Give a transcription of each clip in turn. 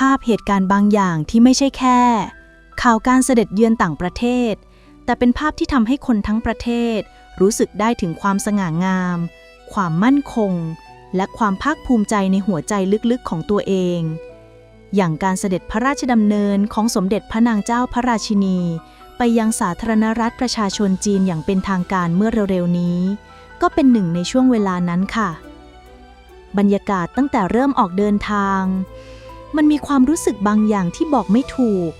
ภาพเหตุการณ์บางอย่างที่ไม่ใช่แค่ ข่าวการเสด็จเยือนต่างประเทศ แต่เป็นภาพที่ทำให้คนทั้งประเทศ รู้สึกได้ถึงความสง่างาม ความมั่นคง และความภาคภูมิใจในหัวใจลึกๆของตัวเอง อย่างการเสด็จพระราชดำเนินของสมเด็จพระนางเจ้าพระราชินี ไปยังสาธารณรัฐประชาชนจีนอย่างเป็นทางการเมื่อเร็วๆนี้ ก็เป็นหนึ่งในช่วงเวลานั้นค่ะ บรรยากาศตั้งแต่เริ่มออกเดินทาง มันมีความรู้สึกบางอย่างที่บอกไม่ถูก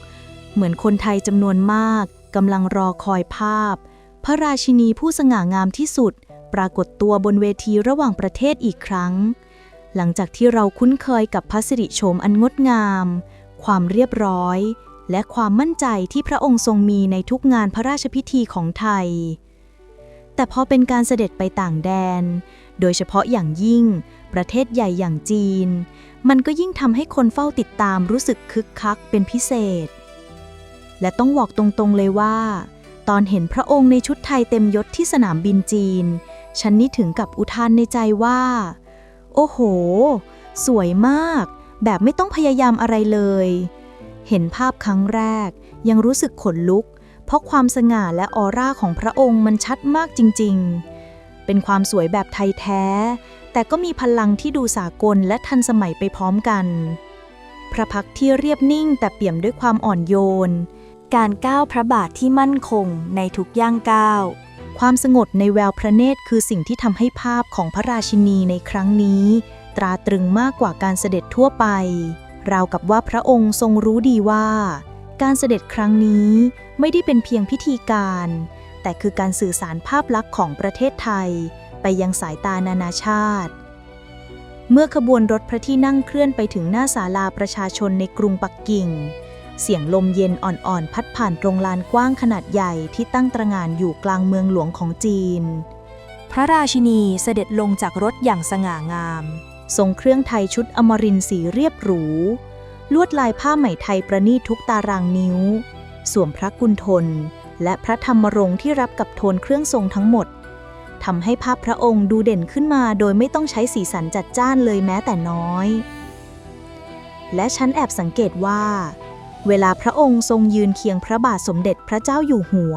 เหมือนคนไทยจำนวนมากกำลังรอคอยภาพ พระราชินีผู้สง่างามที่สุด ปรากฏตัวบนเวทีระหว่างประเทศอีกครั้ง หลังจากที่เราคุ้นเคยกับพระสิริโฉมอันงดงาม ความเรียบร้อย และความมั่นใจที่พระองค์ทรงมีในทุกงานพระราชพิธีของไทย แต่พอเป็นการเสด็จไปต่างแดน โดยเฉพาะอย่างยิ่ง ประเทศใหญ่อย่างจีน มันก็ยิ่งทำให้คนเฝ้าติดตามรู้สึกคึกคักเป็นพิเศษ และต้องบอกตรงๆเลยว่า ตอนเห็นพระองค์ในชุดไทยเต็มยศที่สนามบินจีน ฉันนี่ถึงกับอุทานในใจว่า โอ้โห สวยมาก แบบไม่ต้องพยายามอะไรเลย เห็นภาพครั้งแรก ยังรู้สึกขนลุก เพราะความสง่าและออร่าของพระองค์มันชัดมากจริง ๆเป็นความสวยแบบไทยแท้ แต่ก็มีพลังที่ดูสากลและทันสมัยไปพร้อมกัน พระพักที่เรียบนิ่งแต่เปี่ยมด้วยความอ่อนโยน การก้าวพระบาทที่มั่นคงในทุกย่างก้าว ความสงบในแววพระเนตรคือสิ่งที่ทำให้ภาพของพระราชินีในครั้งนี้ ตราตรึงมากกว่าการเสด็จทั่วไป ราวกับว่าพระองค์ทรงรู้ดีว่า การเสด็จครั้งนี้ไม่ได้เป็นเพียงพิธีการ แต่คือการสื่อสารภาพลักษณ์ของประเทศไทย ไปยังสายตานานาชาติ เมื่อขบวนรถพระที่นั่งเคลื่อนไปถึงหน้าศาลาประชาชนในกรุงปักกิ่ง เสียงลมเย็นอ่อนๆ พัดผ่านตรงลานกว้างขนาดใหญ่ที่ตั้งตระหง่านอยู่กลางเมืองหลวงของจีน พระราชินีเสด็จลงจากรถอย่างสง่างาม ทรงเครื่องไทยชุดอมรินสีเรียบหรู ลวดลายผ้าไหมไทยประณีตทุกตารางนิ้ว สวมพระกุณฑลและพระธรรมรงค์ที่รับกับโทนเครื่องทรงทั้งหมด ทำให้ภาพพระองค์ดูเด่นขึ้นมาโดยไม่ต้องใช้สีสันจัดจ้านเลยแม้แต่น้อย และฉันแอบสังเกตว่า เวลาพระองค์ทรงยืนเคียงพระบาทสมเด็จพระเจ้าอยู่หัว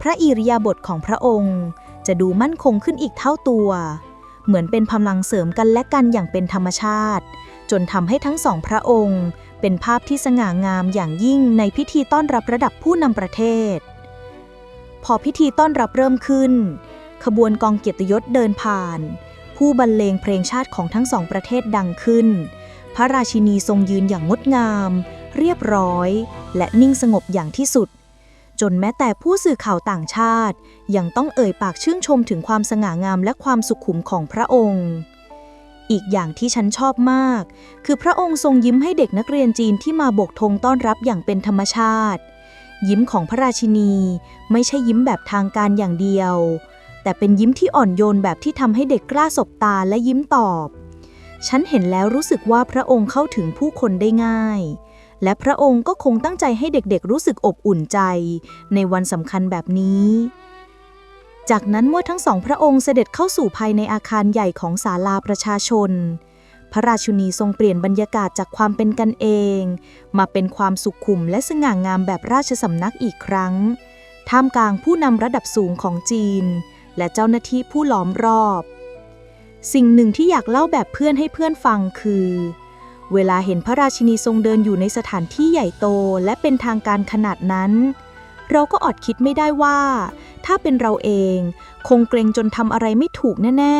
พระอิริยาบถของพระองค์จะดูมั่นคงขึ้นอีกเท่าตัว เหมือนเป็นพลังเสริมกันและกันอย่างเป็นธรรมชาติ จนทำให้ทั้งสองพระองค์ เป็นภาพที่สง่างามอย่างยิ่งในพิธีต้อนรับระดับผู้นำประเทศ พอพิธีต้อนรับเริ่มขึ้น ขบวนกองเกียรติยศเดินผ่าน ผู้บรรเลงเพลงชาติของทั้งสองประเทศดังขึ้น พระราชินีทรงยืนอย่างงดงาม เรียบร้อย และนิ่งสงบอย่างที่สุด จนแม้แต่ผู้สื่อข่าวต่างชาติ ยังต้องเอ่ยปากชื่นชมถึงความสง่างามและความสุขุมของพระองค์ อีกอย่างที่ฉันชอบมาก คือพระองค์ทรงยิ้มให้เด็กนักเรียนจีนที่มาโบกธงต้อนรับอย่างเป็นธรรมชาติยิ้มของพระราชินีไม่ใช่ยิ้มแบบทางการอย่างเดียว แต่เป็นยิ้มที่อ่อนโยนแบบที่ทำให้เด็กกล้าสบตาและยิ้มตอบ ฉันเห็นแล้วรู้สึกว่าพระองค์เข้าถึงผู้คนได้ง่าย และพระองค์ก็คงตั้งใจให้เด็กๆ รู้สึกอบอุ่นใจ ในวันสำคัญแบบนี้ จากนั้นเมื่อทั้งสองพระองค์เสด็จเข้าสู่ภายในอาคารใหญ่ของศาลาประชาชน พระราชินีทรงเปลี่ยนบรรยากาศจากความเป็นกันเอง มาเป็นความสุขขุมและสง่างามแบบราชสำนักอีกครั้ง ท่ามกลางผู้นำระดับสูงของจีน และเจ้าหน้าที่ผู้ล้อมรอบ สิ่งหนึ่งที่อยากเล่าแบบเพื่อนให้เพื่อนฟังคือ เวลาเห็นพระราชินีทรงเดินอยู่ในสถานที่ใหญ่โตและเป็นทางการขนาดนั้น เราก็อดคิดไม่ได้ว่า ถ้าเป็นเราเองคงเกรงจนทำอะไรไม่ถูกแน่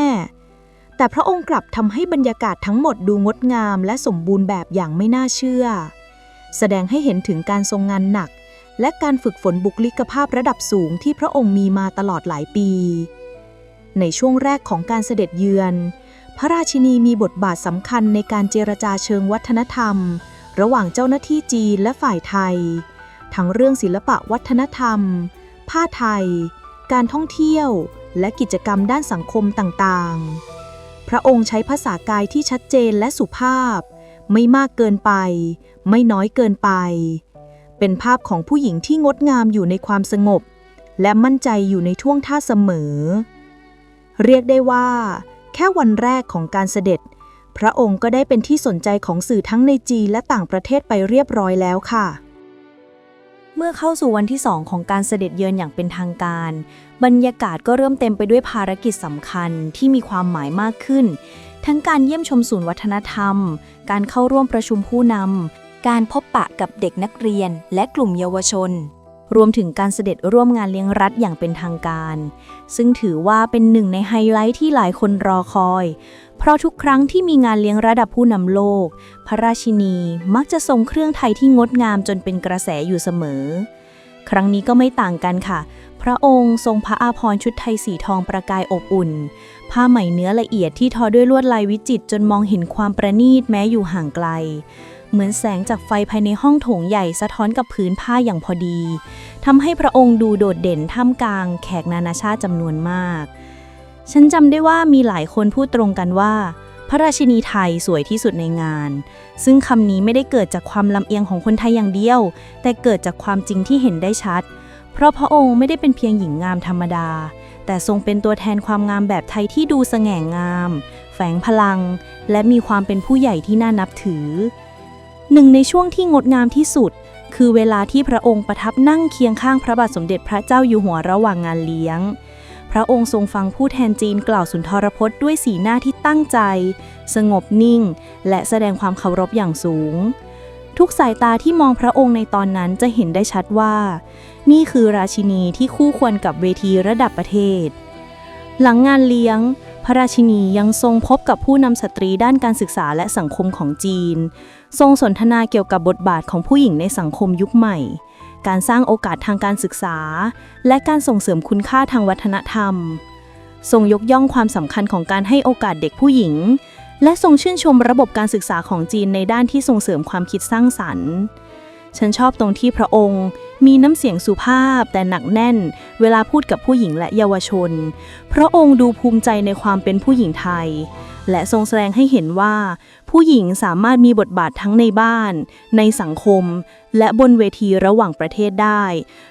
ๆ แต่พระองค์กลับทำให้บรรยากาศทั้งหมดดูงดงามและสมบูรณ์แบบอย่างไม่น่าเชื่อ แสดงให้เห็นถึงการทรงงานหนัก และการฝึกฝนบุคลิกภาพระดับสูงที่พระองค์มีมาตลอดหลายปี ในช่วงแรกของการเสด็จเยือน พระราชินีมีบทบาทสำคัญในการเจรจาเชิงวัฒนธรรม ระหว่างเจ้าหน้าที่จีนและฝ่ายไทย ทั้งเรื่องศิลปะวัฒนธรรม ผ้าไทย การท่องเที่ยว และกิจกรรมด้านสังคมต่างๆ พระองค์ใช้ภาษากายที่ชัดเจนและสุภาพ ไม่มากเกินไป ไม่น้อยเกินไป เป็นภาพของผู้หญิงที่งดงามอยู่ในความสงบ และมั่นใจอยู่ในท่วงท่าเสมอ เรียกได้ว่า แค่วันแรกของการเสด็จ พระองค์ก็ได้เป็นที่สนใจของสื่อทั้งในจีนและต่างประเทศไปเรียบร้อยแล้วค่ะเมื่อเข้าสู่วันที่2ของการเสด็จเยือนอย่างเป็นทางการ บรรยากาศก็เริ่มเต็มไปด้วยภารกิจสำคัญที่มีความหมายมากขึ้น ทั้งการเยี่ยมชมศูนย์วัฒนธรรม การเข้าร่วมประชุมผู้นำ การพบปะกับเด็กนักเรียนและกลุ่มเยาวชน รวมถึงการเสด็จร่วมงานเลี้ยงรัฐอย่างเป็นทางการ ซึ่งถือว่าเป็นหนึ่งในไฮไลท์ที่หลายคนรอคอย เพราะทุกครั้งที่มีงานเลี้ยงระดับผู้นำโลก พระราชินีมักจะทรงเครื่องไทยที่งดงามจนเป็นกระแสอยู่เสมอ ครั้งนี้ก็ไม่ต่างกันค่ะ พระองค์ทรงพระอาภรณ์ชุดไทยสีทองประกายอบอุ่น ผ้าไหมเนื้อละเอียดที่ทอด้วยลวดลายวิจิตรจนมองเห็นความประณีตแม้อยู่ห่างไกล เหมือนแสงจากไฟภายในห้องโถงใหญ่สะท้อนกับพื้นผ้าอย่างพอดีทำให้พระองค์ดูโดดเด่นท่ามกลางแขกนานาชาติจำนวนมาก ฉันจำได้ว่ามีหลายคนพูดตรงกันว่า พระราชินีไทยสวยที่สุดในงาน ซึ่งคำนี้ไม่ได้เกิดจากความลำเอียงของคนไทยอย่างเดียว แต่เกิดจากความจริงที่เห็นได้ชัด เพราะพระองค์ไม่ได้เป็นเพียงหญิงงามธรรมดา แต่ทรงเป็นตัวแทนความงามแบบไทยที่ดูสง่างาม แฝงพลัง และมีความเป็นผู้ใหญ่ที่น่านับถือ หนึ่งในช่วงที่งดงามที่สุด คือเวลาที่พระองค์ประทับนั่งเคียงข้างพระบาทสมเด็จพระเจ้าอยู่หัวระหว่างงานเลี้ยง พระองค์ทรงฟังผู้แทนจีนกล่าวสุนทรพจน์ด้วยสีหน้าที่ตั้งใจ สงบนิ่ง และแสดงความเคารพอย่างสูง ทุกสายตาที่มองพระองค์ในตอนนั้นจะเห็นได้ชัดว่า นี่คือราชินีที่คู่ควรกับเวทีระดับประเทศ หลังงานเลี้ยง พระราชินียังทรงพบกับผู้นำสตรีด้านการศึกษาและสังคมของจีน ทรงสนทนาเกี่ยวกับบทบาทของผู้หญิงในสังคมยุคใหม่ การสร้างโอกาสทางการศึกษา และการส่งเสริมคุณค่าทางวัฒนธรรม ทรงยกย่องความสำคัญของการให้โอกาสเด็กผู้หญิง และทรงชื่นชมระบบการศึกษาของจีนในด้านที่ส่งเสริมความคิดสร้างสรรค์ ฉันชอบตรงที่พระองค์ มีน้ำเสียงสุภาพแต่หนักแน่น เวลาพูดกับผู้หญิงและเยาวชน พระองค์ดูภูมิใจในความเป็นผู้หญิงไทย และทรงแสดงให้เห็นว่า ผู้หญิงสามารถมีบทบาททั้งในบ้าน ในสังคม และบนเวทีระหว่างประเทศได้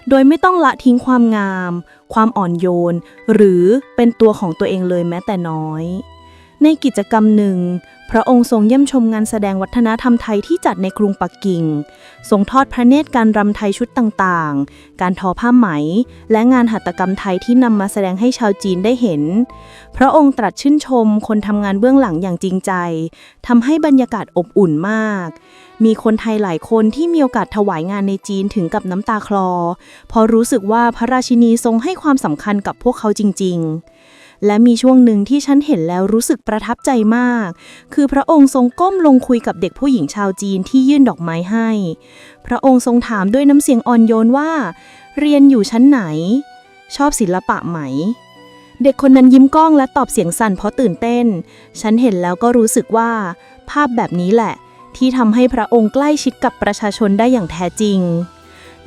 โดยไม่ต้องละทิ้งความงาม ความอ่อนโยน หรือเป็นตัวของตัวเองเลยแม้แต่น้อย ในกิจกรรมหนึ่ง พระองค์ทรงเยี่ยมชมงานแสดงวัฒนธรรมไทยที่จัดในกรุงปักกิ่ง ทรงทอดพระเนตรการรำไทยชุดต่างๆ การทอผ้าไหม และงานหัตถกรรมไทยที่นำมาแสดงให้ชาวจีนได้เห็น พระองค์ตรัสชื่นชมคนทำงานเบื้องหลังอย่างจริงใจทำให้บรรยากาศอบอุ่นมาก มีคนไทยหลายคนที่มีโอกาสถวายงานในจีนถึงกับน้ำตาคลอ เพราะรู้สึกว่าพระราชินีทรงให้ความสำคัญกับพวกเขาจริง ๆ และมีช่วงหนึ่งที่ฉันเห็นแล้วรู้สึกประทับใจมาก คือพระองค์ทรงก้มลงคุยกับเด็กผู้หญิงชาวจีนที่ยื่นดอกไม้ให้ พระองค์ทรงถามด้วยน้ำเสียงอ่อนโยนว่า เรียนอยู่ชั้นไหน ชอบศิลปะไหม เด็กคนนั้นยิ้มก้องและตอบเสียงสั่นเพราะตื่นเต้น ฉันเห็นแล้วก็รู้สึกว่า ภาพแบบนี้แหละ ที่ทำให้พระองค์ใกล้ชิดกับประชาชนได้อย่างแท้จริง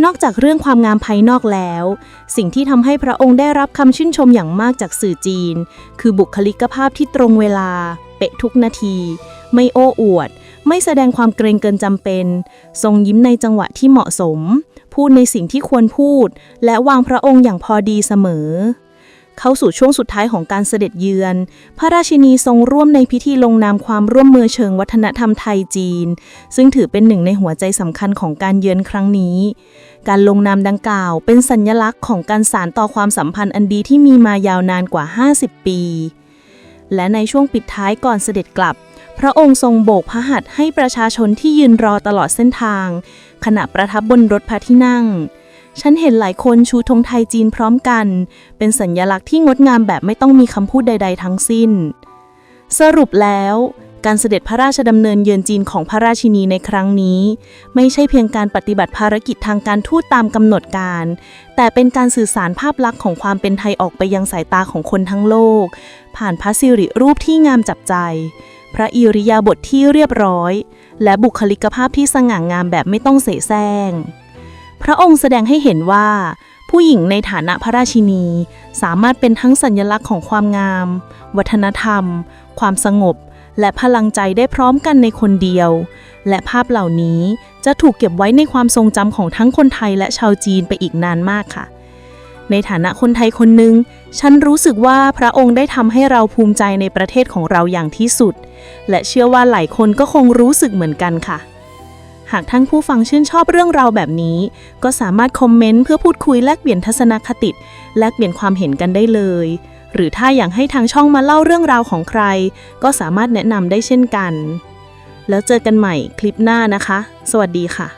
นอกจากเรื่องความงามภายนอกแล้ว สิ่งที่ทำให้พระองค์ได้รับคำชื่นชมอย่างมากจากสื่อจีน คือบุคลิกภาพที่ตรงเวลา เป๊ะทุกนาที ไม่โอ้อวด ไม่แสดงความเกรงเกินจำเป็น ทรงยิ้มในจังหวะที่เหมาะสม พูดในสิ่งที่ควรพูด และวางพระองค์อย่างพอดีเสมอ เข้าสู่ช่วงสุดท้ายของการเสด็จเยือน พระราชินีทรงร่วมในพิธีลงนามความร่วมมือเชิงวัฒนธรรมไทยจีน ซึ่งถือเป็นหนึ่งในหัวใจสำคัญของการเยือนครั้งนี้ การลงนามดังกล่าว เป็นสัญญลักษณ์ของการสานต่อความสัมพันธ์อันดีที่มีมายาวนานกว่า 50 ปี และในช่วงปิดท้ายก่อนเสด็จกลับ พระองค์ทรงโบกพระหัตถ์ให้ประชาชนที่ยืนรอตลอดเส้นทาง ขณะประทับบนรถพระที่นั่ง ฉันเห็นหลายคนชูธงไทยจีนพร้อมกัน เป็นสัญญลักษณ์ที่งดงามแบบไม่ต้องมีคำพูดใด ๆ ทั้งสิ้น สรุปแล้วการเสด็จพระราชดำเนินเยือนจีนของพระราชินีในครั้งนี้ ไม่ใช่เพียงการปฏิบัติภารกิจทางการทูตตามกำหนดการ แต่เป็นการสื่อสารภาพลักษณ์ของความเป็นไทยออกไปยังสายตาของคนทั้งโลก ผ่านพระสิริรูปที่งามจับใจ พระอิริยาบถทที่เรียบร้อย และบุคลิกภาพที่สง่างามแบบไม่ต้องเสแสร้ง พระองค์แสดงให้เห็นว่า ผู้หญิงในฐานะพระราชินี สามารถเป็นทั้งสัญลักษณ์ของความงาม วัฒนธรรม ความสงบ และพลังใจได้พร้อมกันในคนเดียว และภาพเหล่านี้จะถูกเก็บไว้ในความทรงจำของทั้งคนไทยและชาวจีนไปอีกนานมากค่ะ ในฐานะคนไทยคนหนึ่งฉันรู้สึกว่าพระองค์ได้ทำให้เราภูมิใจในประเทศของเราอย่างที่สุด และเชื่อว่าหลายคนก็คงรู้สึกเหมือนกันค่ะ หากท่านผู้ฟังชื่นชอบเรื่องราวแบบนี้ ก็สามารถคอมเมนต์เพื่อพูดคุยแลกเปลี่ยนทัศนคติ แลกเปลี่ยนความเห็นกันได้เลย หรือถ้าอยากให้ทางช่องมาเล่าเรื่องราวของใคร ก็สามารถแนะนำได้เช่นกัน แล้วเจอกันใหม่คลิปหน้านะคะ สวัสดีค่ะ